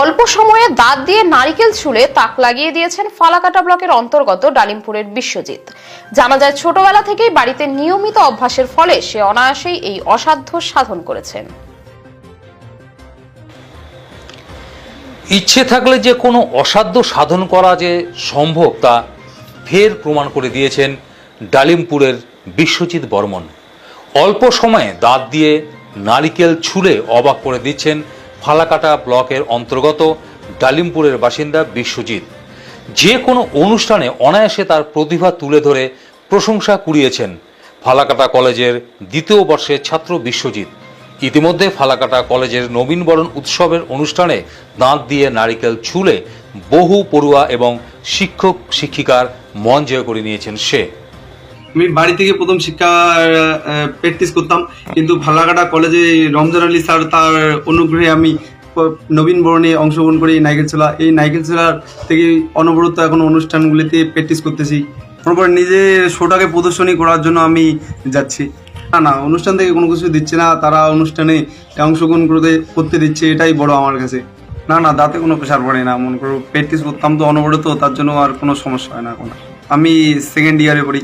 অল্প সময়ে দাঁত দিয়ে নারিকেল ছুলে তাক লাগিয়ে দিয়েছেন ফালাকাটা ব্লকের অন্তর্গত ডালিমপুরের বিশ্বজিৎ। জানা যায়, ছোটবেলা থেকেই বাড়িতে নিয়মিত অভ্যাসের ফলে সে অনায়াসেই এই অসাধ্য সাধন করেছেন। ইচ্ছে থাকলে যে কোনো অসাধ্য সাধন করা যে সম্ভব তা ফের প্রমাণ করে দিয়েছেন ডালিমপুরের বিশ্বজিৎ বর্মন। অল্প সময়ে দাঁত দিয়ে নারিকেল ছুলে অবাক করে দিচ্ছেন ফালাকাটা ব্লকের অন্তর্গত ডালিমপুরের বাসিন্দা বিশ্বজিৎ। যে কোনো অনুষ্ঠানে অনায়াসে তার প্রতিভা তুলে ধরে প্রশংসা কুড়িয়েছেন ফালাকাটা কলেজের দ্বিতীয় বর্ষের ছাত্র বিশ্বজিৎ। ইতিমধ্যে ফালাকাটা কলেজের নবীনবরণ উৎসবের অনুষ্ঠানে দাঁত দিয়ে নারিকেল ছুলে বহু পড়ুয়া এবং শিক্ষক শিক্ষিকার মন জয় করে নিয়েছেন সে। আমি বাড়ি থেকে প্রথম শিক্ষা প্র্যাকটিস করতাম। কিন্তু ফালাকাটা কলেজে রমজান আলী স্যার তার অনুগ্রহে আমি নবীন বরণে অংশগ্রহণ করি নাইকেল ছোলা এই নাইকেল ছোলার থেকে অনবরত এখন অনুষ্ঠানগুলিতে প্র্যাকটিস করতেছি। তারপর নিজের শোটাকে প্রদর্শনী করার জন্য আমি যাচ্ছি। না না, অনুষ্ঠান থেকে কোনো কিছু দিচ্ছে না। তারা অনুষ্ঠানে অংশগ্রহণ করতে করতে দিচ্ছে, এটাই বড় আমার কাছে। না না দাঁতে কোনো প্রেশার পড়ে না। মনে করো প্র্যাকটিস করতাম তো অনবরত, তার জন্য আর কোনো সমস্যা হয় না এখন। আমি সেকেন্ড ইয়ারে পড়ি।